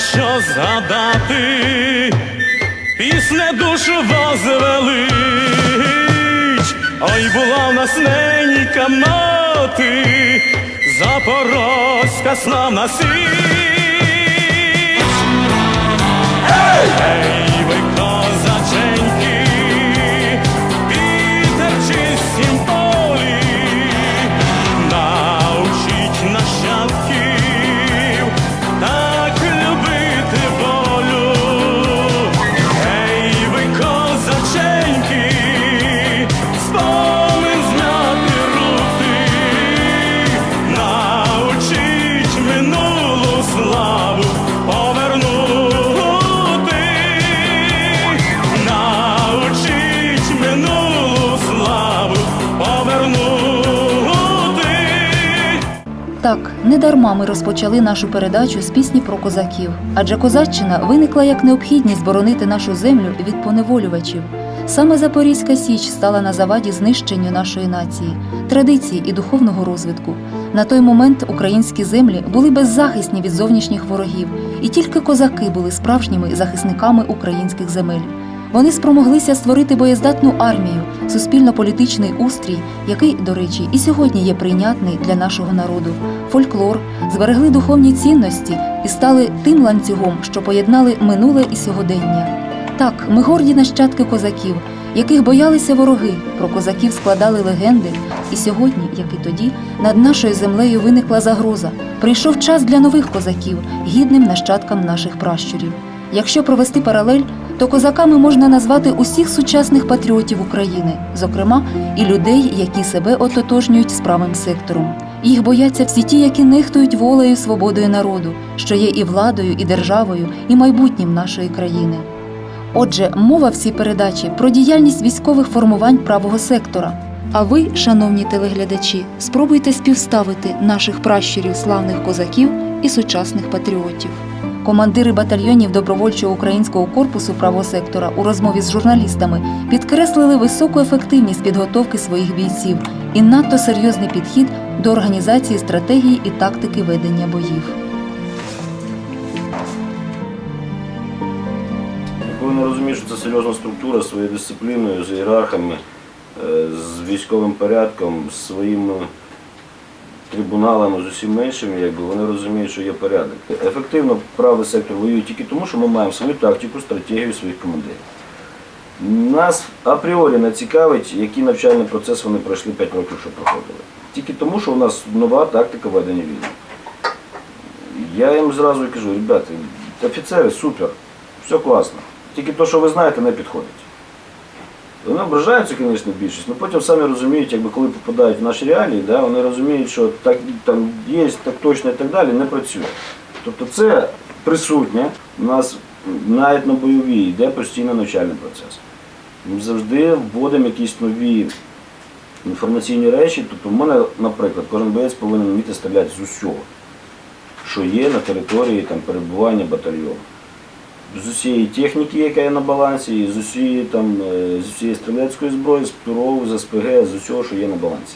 що згадати, пісне душу возвелич, ой була в нас ненька мати, запорозька славна січ. Ей, ви Так, не дарма ми розпочали нашу передачу з пісні про козаків, адже козаччина виникла як необхідність боронити нашу землю від поневолювачів. Саме Запорізька Січ стала на заваді знищенню нашої нації, традиції і духовного розвитку. На той момент українські землі були беззахисні від зовнішніх ворогів, і тільки козаки були справжніми захисниками українських земель. Вони спромоглися створити боєздатну армію, суспільно-політичний устрій, який, до речі, і сьогодні є прийнятний для нашого народу, фольклор, зберегли духовні цінності і стали тим ланцюгом, що поєднали минуле і сьогодення. Так, ми горді нащадки козаків, яких боялися вороги. Про козаків складали легенди. І сьогодні, як і тоді, над нашою землею виникла загроза. Прийшов час для нових козаків, гідним нащадкам наших пращурів. Якщо провести паралель, то козаками можна назвати усіх сучасних патріотів України, зокрема і людей, які себе ототожнюють з правим сектором. Їх бояться всі ті, які нехтують волею свободою народу, що є і владою, і державою, і майбутнім нашої країни. Отже, мова в цій передачі про діяльність військових формувань правого сектора. А ви, шановні телеглядачі, спробуйте співставити наших пращурів славних козаків і сучасних патріотів. Командири батальйонів добровольчого українського корпусу правого сектора у розмові з журналістами підкреслили високу ефективність підготовки своїх бійців і надто серйозний підхід до організації стратегії і тактики ведення боїв. Коли не розумієш, що це серйозна структура своєю дисципліною, з ієрархами, е, з військовим порядком, з своїми трибуналами, з усім іншим, якби вони розуміють, що є порядок. Ефективно правий сектор воює тільки тому, що ми маємо свою тактику, стратегію своїх командирів. Нас апріорі не цікавить, який навчальний процес вони пройшли 5 років, що проходили. Тільки тому, що у нас нова тактика ведення війни. Я їм зразу кажу, ребята, офіцери супер, все класно. Тільки те, що ви знаєте, не підходить. Вони ображаються, звісно, більшість, але потім самі розуміють, якби коли попадають в наші реалії, да, вони розуміють, що так там є, так точно і так далі, не працює. Тобто це присутнє у нас навіть на бойовій йде постійно навчальний процес. Ми завжди вводимо якісь нові інформаційні речі. Тобто в мене, наприклад, кожен боєць повинен вміти стріляти з усього, що є на території там, перебування батальйону з усієї техніки, яка є на балансі, і з усієї там е, з усієї стрілецької зброї, з ПТУРОВ, з СПГ, з усього, що є на балансі.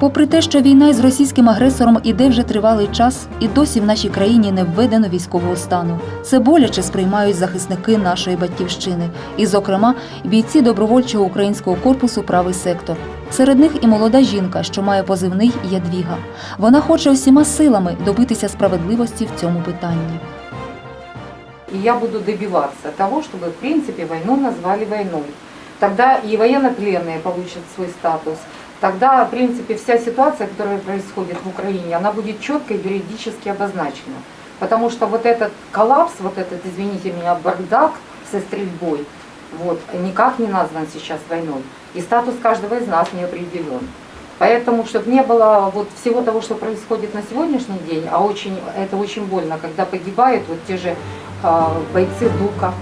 Попри те, що війна із російським агресором іде вже тривалий час, і досі в нашій країні не введено військового стану. Це боляче сприймають захисники нашої батьківщини, і, зокрема, бійці добровольчого українського корпусу Правий сектор. Серед них і молода жінка, що має позивний Ядвіга. Вона хоче усіма силами добитися справедливості в цьому питанні. И я буду добиваться того, чтобы, в принципе, войну назвали войной. Тогда и военнопленные получат свой статус. Тогда, в принципе, вся ситуация, которая происходит в Украине, она будет четко и юридически обозначена. Потому что вот этот коллапс, вот этот, извините меня, бардак со стрельбой, вот, никак не назван сейчас войной. И статус каждого из нас не определен. Поэтому, чтобы не было вот всего того, что происходит на сегодняшний день, а очень, это очень больно, когда погибают вот те же а, бойцы ДУКа.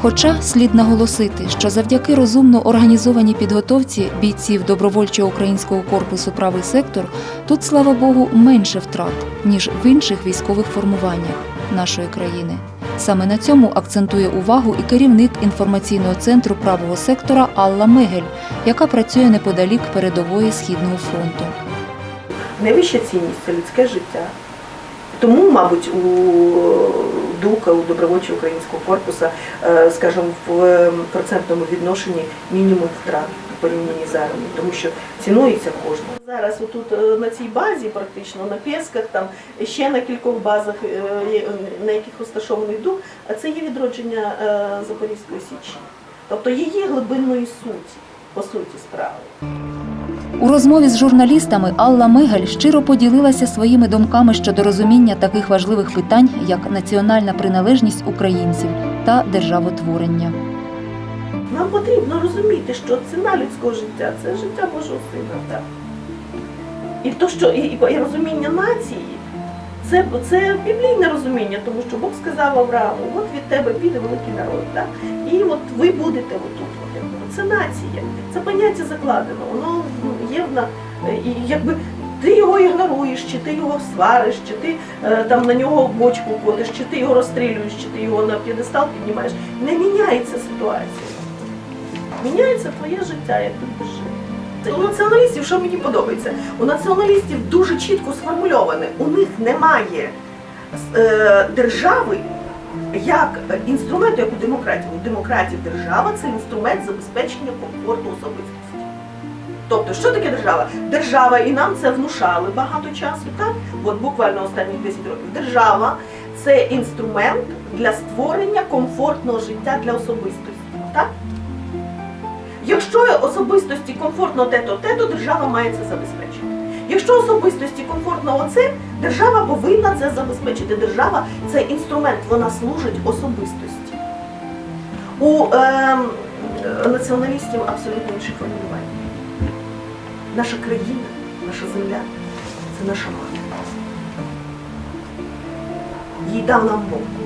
Хоча слід наголосити, що завдяки розумно організованій підготовці бійців добровольчого українського корпусу правий сектор тут, слава Богу, менше втрат ніж в інших військових формуваннях нашої країни. Саме на цьому акцентує увагу і керівник інформаційного центру правого сектора Алла Мегель, яка працює неподалік передової східного фронту. Найвища цінність це людське життя. Тому, мабуть, у ДУКа, у добровольчого українського корпусу, е, скажімо, в е, процентному відношенні мінімум втрат у порівнянні з армією, тому що цінується кожна. Зараз отут е, на цій базі, практично на Пєсках, там ще на кількох базах, на яких розташований ДУК, а це є відродження Запорізької Січі. Тобто її глибинної суті, по суті справи. У розмові з журналістами Алла Мигаль щиро поділилася своїми думками щодо розуміння таких важливих питань, як національна приналежність українців та державотворення. Нам потрібно розуміти, що ціна людського життя це життя Божого сина. Так. І то, що і, і розуміння нації, це, це біблійне розуміння, тому що Бог сказав Аврааму, от від тебе піде великий народ. Так? І от ви будете отут. От, це нація, це поняття закладено, воно є в на і якби. Ти його ігноруєш, чи ти його свариш, чи ти е, там на нього бочку котиш, чи ти його розстрілюєш, чи ти його на п'єдестал піднімаєш. Не міняється ситуація. Міняється твоє життя, як ти жити. У націоналістів, що мені подобається, у націоналістів дуже чітко сформульоване. У них немає е, держави як інструменту, як у демократії. У демократів держава це інструмент забезпечення комфорту особистості. Тобто, що таке держава? Держава, і нам це внушали багато часу, так? От буквально останні 10 років. Держава це інструмент для створення комфортного життя для особистості. Так? Якщо особистості комфортно те-то, те-то, держава має це забезпечити. Якщо особистості комфортно оце, держава повинна це забезпечити. Держава це інструмент, вона служить особистості. У е, націоналістів абсолютно інші формулювання. Наша країна, наша земля це наша мати. Їй дав нам Бог.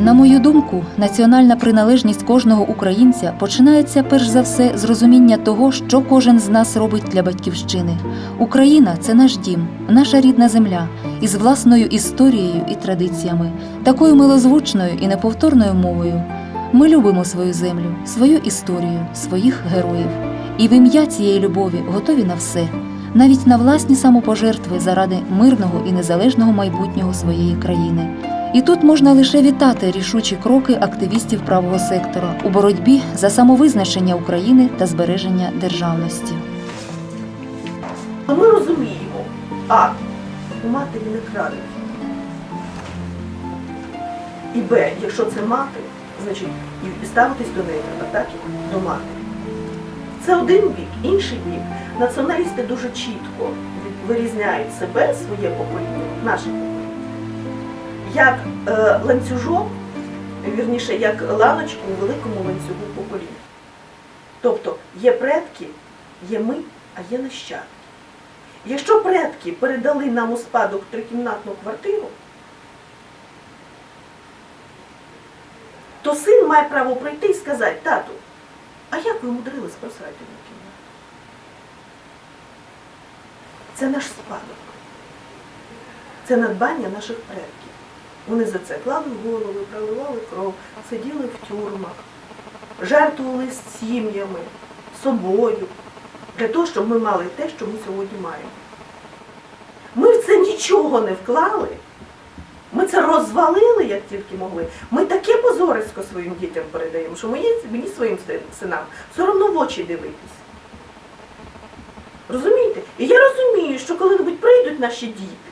На мою думку, національна приналежність кожного українця починається перш за все з розуміння того, що кожен з нас робить для батьківщини. Україна це наш дім, наша рідна земля із власною історією і традиціями, такою милозвучною і неповторною мовою. Ми любимо свою землю, свою історію, своїх героїв. І в ім'я цієї любові готові на все, навіть на власні самопожертви заради мирного і незалежного майбутнього своєї країни. І тут можна лише вітати рішучі кроки активістів правого сектора у боротьбі за самовизначення України та збереження державності. Ми розуміємо, а у матері не крадуть. І Б, якщо це мати, значить і ставитись до неї треба, так, як до матері. Це один бік, інший бік. Націоналісти дуже чітко вирізняють себе, своє покоління, наше покоління, як е, ланцюжок, вірніше, як ланочку у великому ланцюгу покоління. Тобто є предки, є ми, а є нащадки. Якщо предки передали нам у спадок трикімнатну квартиру, то син має право прийти і сказати, тату, а як ви мудрились просрати на кімнату? Це наш спадок. Це надбання наших предків. Вони за це клали голови, проливали кров, сиділи в тюрмах, жертвували сім'ями, собою, для того, щоб ми мали те, що ми сьогодні маємо. Ми в це нічого не вклали. Ми це розвалили, як тільки могли. Ми таке позорисько своїм дітям передаємо, що мені, мені своїм синам все одно в очі дивитись. Розумієте? І я розумію, що коли-небудь прийдуть наші діти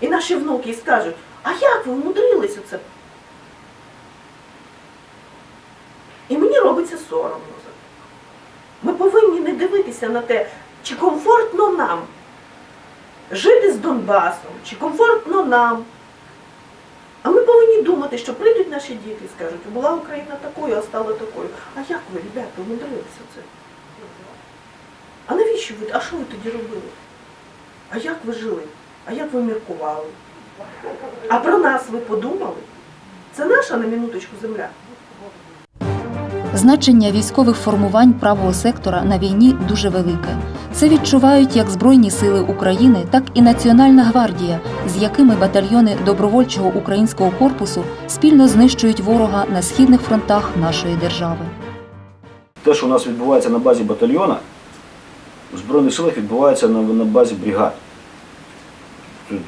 і наші внуки і скажуть, а як ви вмудрились у це? І мені робиться соромно за це. Ми повинні не дивитися на те, чи комфортно нам жити з Донбасом, чи комфортно нам. А ми повинні думати, що прийдуть наші діти і скажуть, була Україна такою, а стала такою. А як ви, ребята, умудрилися це? А навіщо ви? А що ви тоді робили? А як ви жили? А як ви міркували? А про нас ви подумали? Це наша на минуточку земля. Значення військових формувань правого сектора на війні дуже велике. Це відчувають як Збройні сили України, так і Національна гвардія, з якими батальйони добровольчого українського корпусу спільно знищують ворога на східних фронтах нашої держави. Те, що у нас відбувається на базі батальйона, в Збройних силах відбувається на, на базі бригад.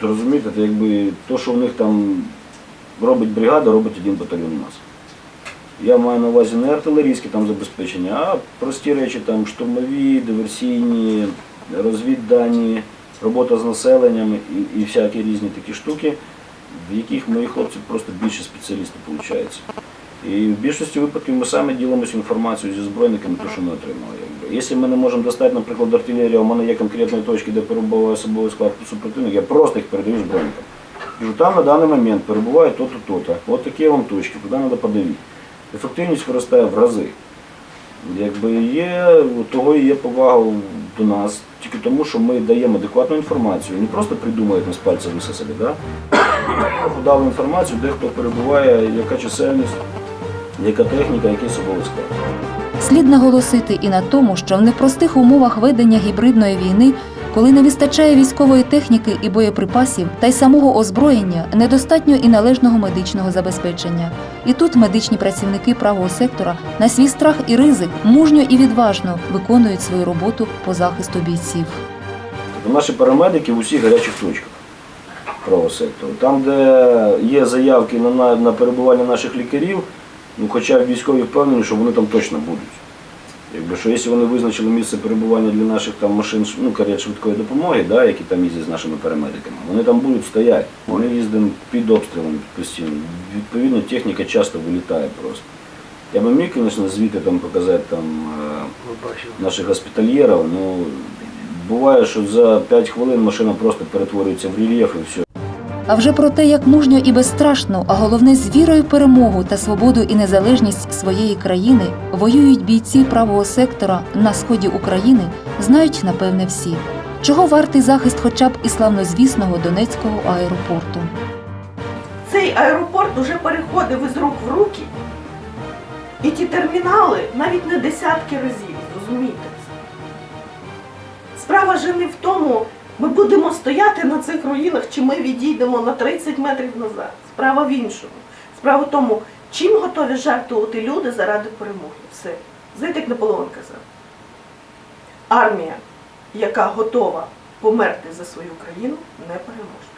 Тут, розумієте, це якби то, що в них там робить бригада, робить один батальйон у нас. Я маю на увазі не артилерійське там забезпечення, а прості речі, там штурмові, диверсійні, розвіддані, робота з населенням і, і всякі різні такі штуки, в яких мої хлопці просто більше спеціалісти виходить. І в більшості випадків ми самі ділимося інформацією зі збройниками, те, що ми отримали. Якщо ми не можемо достати, наприклад, артилерію, в мене є конкретні точки, де перебуває особовий склад супротивника, я просто їх передаю збройникам. Кажу, там на даний момент перебуває то-то, то-то. От такі вам точки, туди треба подивити. Ефективність виростає в рази. Якби є, того і є повага до нас, тільки тому, що ми даємо адекватну інформацію. Не просто придумають нас пальця висосали, да? подали інформацію, де хто перебуває, яка чисельність, яка техніка, який особовий склад. Слід наголосити і на тому, що в непростих умовах ведення гібридної війни, коли не вистачає військової техніки і боєприпасів та й самого озброєння, недостатньо і належного медичного забезпечення. І тут медичні працівники правого сектора на свій страх і ризик мужньо і відважно виконують свою роботу по захисту бійців. Тобто наші парамедики в усіх гарячих точках правого сектору. Там, де є заявки на, перебування наших лікарів, ну, хоча військові впевнені, що вони там точно будуть. Якби, що якщо вони визначили місце перебування для наших там машин ну, карет швидкої допомоги, да, які там їздять з нашими парамедиками, вони там будуть стояти. Вони їздять під обстрілом постійно. Відповідно, техніка часто вилітає просто. Я би міг, звісно, звідти там показати там, е, наших госпітальєрів, ну буває, що за 5 хвилин машина просто перетворюється в рельєф і все. А вже про те, як мужньо і безстрашно, а головне з вірою в перемогу та свободу і незалежність своєї країни воюють бійці правого сектора на сході України, знають напевне всі. Чого вартий захист хоча б і славнозвісного Донецького аеропорту. Цей аеропорт уже переходив із рук в руки. І ті термінали навіть не десятки разів, розумієте? Справа же не в тому, ми будемо стояти на цих руїнах, чи ми відійдемо на 30 метрів назад. Справа в іншому. Справа в тому, чим готові жертвувати люди заради перемоги. Все. Знаєте, як Наполеон казав? Армія, яка готова померти за свою країну, не переможе.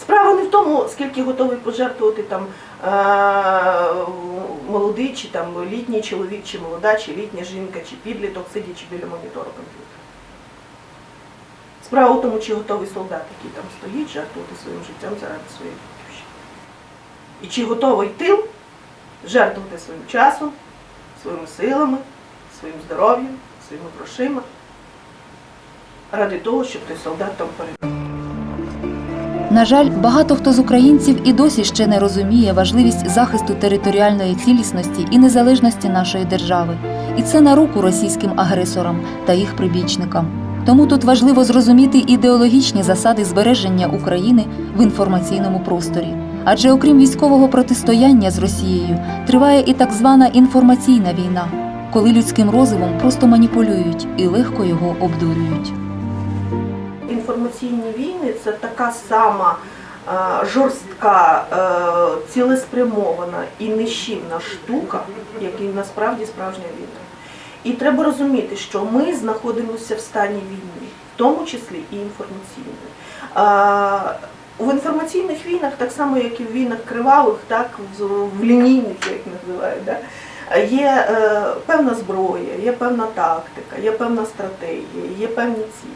Справа не в тому, скільки готовий пожертвувати там е- молодий чи там літній чоловік, чи молода, чи літня жінка, чи підліток, сидячи біля монітора комп'ютера. Справа в тому, чи готовий солдат, який там стоїть, жертвувати своїм життям заради своєї батьківщини. І чи готовий тил жертвувати своїм часом, своїми силами, своїм здоров'ям, своїми грошима ради того, щоб той солдат там переміг. На жаль, багато хто з українців і досі ще не розуміє важливість захисту територіальної цілісності і незалежності нашої держави, і це на руку російським агресорам та їх прибічникам. Тому тут важливо зрозуміти ідеологічні засади збереження України в інформаційному просторі. Адже окрім військового протистояння з Росією, триває і так звана інформаційна війна, коли людським розумом просто маніпулюють і легко його обдурюють. Інформаційні війни це така сама е, жорстка, е, цілеспрямована і нищівна штука, як насправді справжня війна. І треба розуміти, що ми знаходимося в стані війни, в тому числі і інформаційної. В інформаційних війнах, так само як і в війнах кривавих, так в лінійних, як називають, да, є е, певна зброя, є певна тактика, є певна стратегія, є певні цілі.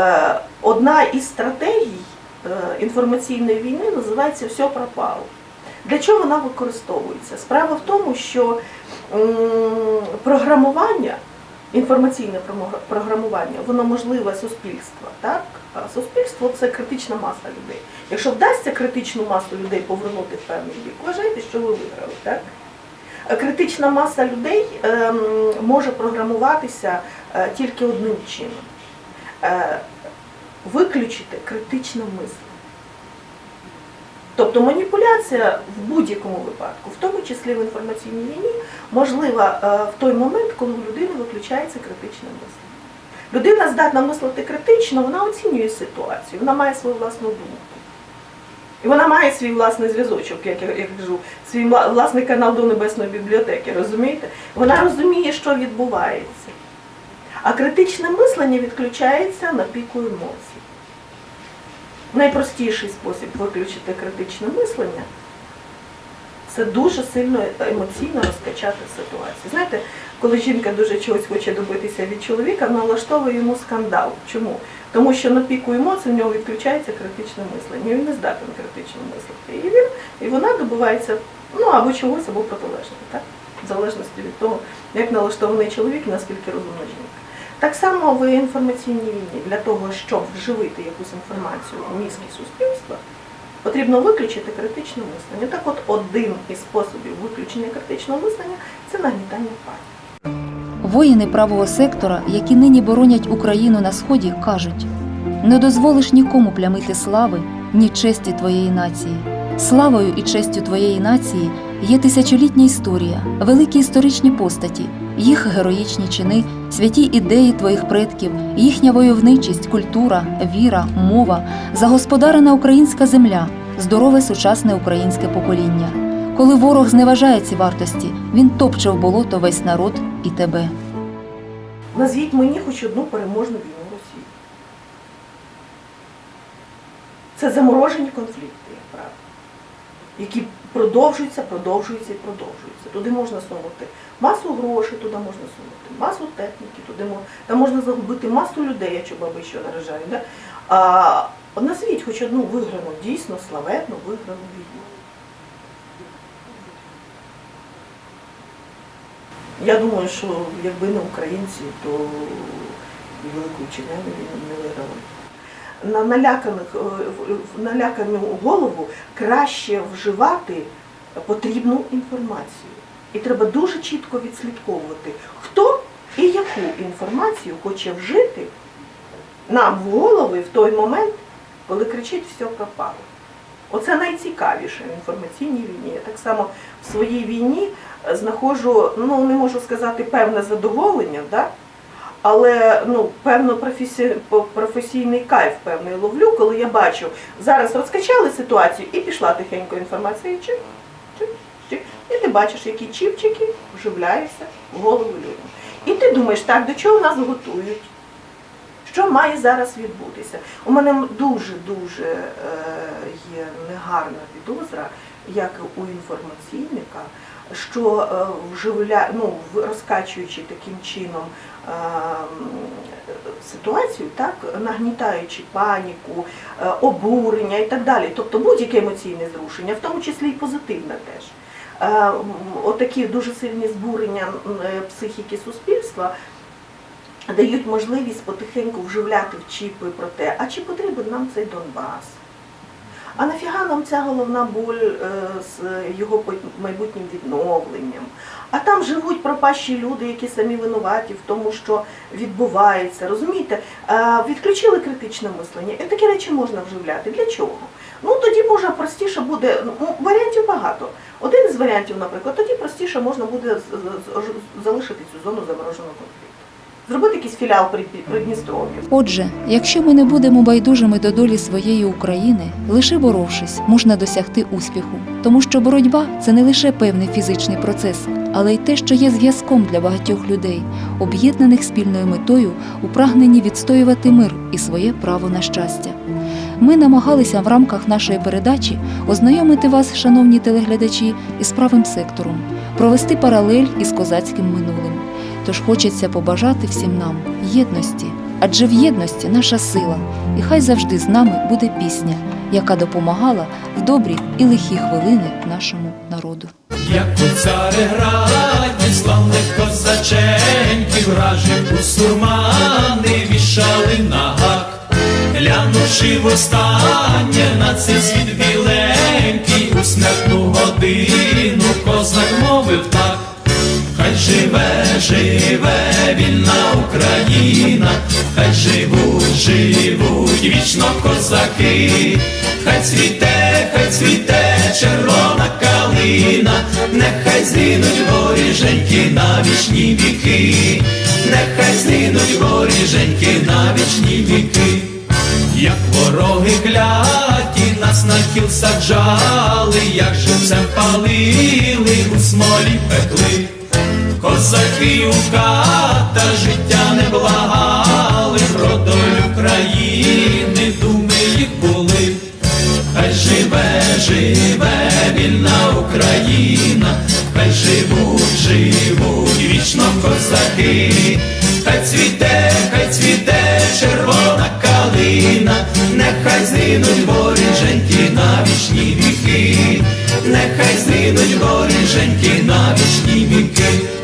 Е, Одна із стратегій е, інформаційної війни називається Все пропало. Для чого вона використовується? Справа в тому, що програмування, інформаційне програмування, воно можливе суспільства. Так? Суспільство це критична маса людей. Якщо вдасться критичну масу людей повернути в певний бік, вважайте, що ви виграли. Так? Е, Критична маса людей ем, може програмуватися е, тільки одним чином е, виключити критичне мислення. Тобто маніпуляція в будь-якому випадку, в тому числі в інформаційній війні, можлива е, в той момент, коли у людини виключається критичне мислення. Людина здатна мислити критично, вона оцінює ситуацію, вона має свою власну думку. І вона має свій власний зв'язочок, як я, кажу, свій власний канал до Небесної бібліотеки, розумієте? Вона розуміє, що відбувається. А критичне мислення відключається на піку емоцій. Найпростіший спосіб виключити критичне мислення це дуже сильно емоційно розкачати ситуацію. Знаєте, коли жінка дуже чогось хоче добитися від чоловіка, вона влаштовує йому скандал. Чому? Тому що на піку емоцій в нього відключається критичне мислення. Він не здатен критично мислити. І він і вона добивається ну або чогось, або протилежного, так? В залежності від того, як налаштований чоловік і наскільки розумна жінка. Так само в інформаційній війні для того, щоб вживити якусь інформацію у мізки суспільства, потрібно виключити критичне мислення. Так от один із способів виключення критичного мислення це нагнітання паніки. Воїни правого сектора, які нині боронять Україну на сході, кажуть: не дозволиш нікому плямити слави, ні честі твоєї нації. Славою і честю твоєї нації є тисячолітня історія, великі історичні постаті, їх героїчні чини, святі ідеї твоїх предків, їхня войовничість, культура, віра, мова, загосподарена українська земля, здорове сучасне українське покоління. Коли ворог зневажає ці вартості, він топче в болото весь народ і тебе. Назвіть мені хоч одну переможну війну Росії. Це заморожені конфлікти, які продовжуються, продовжуються і продовжуються. Туди можна сунути масу грошей, туди можна сунути масу техніки, туди мо- там можна загубити масу людей, якщо баби що наражають. Да? А назвіть хоч одну виграну, дійсно славетну виграну війну. Я думаю, що якби не українці, то Велику Вітчизняну не виграли. На наляканих, е, налякану голову краще вживати потрібну інформацію. І треба дуже чітко відслідковувати, хто і яку інформацію хоче вжити нам в голови в той момент, коли кричить все пропало. Оце найцікавіше в інформаційній війні. Я так само в своїй війні е, знаходжу, ну не можу сказати певне задоволення, да? Але ну, певно професі... по- професійний кайф певний ловлю, коли я бачу, зараз розкачали ситуацію і пішла тихенько інформація, і чик, чик, чик. І ти бачиш, які чіпчики вживляються в голову людям. І ти думаєш, так, до чого нас готують? Що має зараз відбутися? У мене дуже-дуже е, є негарна підозра, як у інформаційника, що е, вживля, ну, розкачуючи таким чином ситуацію, так, нагнітаючи паніку, е, обурення і так далі, тобто будь-яке емоційне зрушення, в тому числі і позитивне теж. Е, Отакі дуже сильні збурення е, психіки суспільства дають можливість потихеньку вживляти в чіпи про те, а чи потрібен нам цей Донбас? А нафіга нам ця головна боль е, з його майбутнім відновленням? А там живуть пропащі люди, які самі винуваті в тому, що відбувається. Розумієте, Е, відключили критичне мислення, і такі речі можна вживляти. Для чого? Ну тоді може простіше буде, ну, варіантів багато. Один із варіантів, наприклад, тоді простіше можна буде залишити цю зону замороженого конфлікту. Зробити якийсь філіал при Придністров'я. Отже, якщо ми не будемо байдужими до долі своєї України, лише боровшись, можна досягти успіху. Тому що боротьба це не лише певний фізичний процес, але й те, що є зв'язком для багатьох людей, об'єднаних спільною метою у прагненні відстоювати мир і своє право на щастя. Ми намагалися в рамках нашої передачі ознайомити вас, шановні телеглядачі, із правим сектором, провести паралель із козацьким минулим. Тож хочеться побажати всім нам єдності, адже в єдності наша сила, і хай завжди з нами буде пісня, яка допомагала в добрі і лихі хвилини нашому народу. Як у цареграді славних козаченьків вражі бусурмани вішали на гак, глянувши востаннє на цей світ біленький, у смертну годину козак мовив так. Хай живе, живе вільна Україна, хай живуть, живуть вічно козаки, хай цвіте, хай цвіте червона калина, нехай зринуть воріженьки на вічні віки, нехай зринуть воріженьки на вічні віки. Як вороги кляті нас на кіл саджали, як живцем палили, у смолі пекли. Козаки у ката життя не благали, про долю країни думи їх були. Хай живе, живе вільна Україна, хай живуть, живуть вічно козаки, хай цвіте, хай цвіте червона калина, нехай зринуть воріженьки на вічні віки, нехай зринуть воріженьки на вічні віки.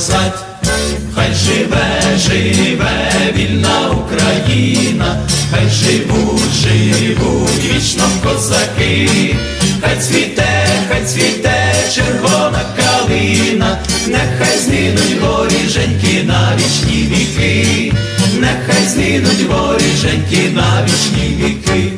Сказать. Хай живе, живе вільна Україна, хай живуть, живуть вічно козаки, хай цвіте, хай цвіте червона калина, нехай згинуть воріженьки на вічні віки, нехай згинуть воріженьки на вічні віки.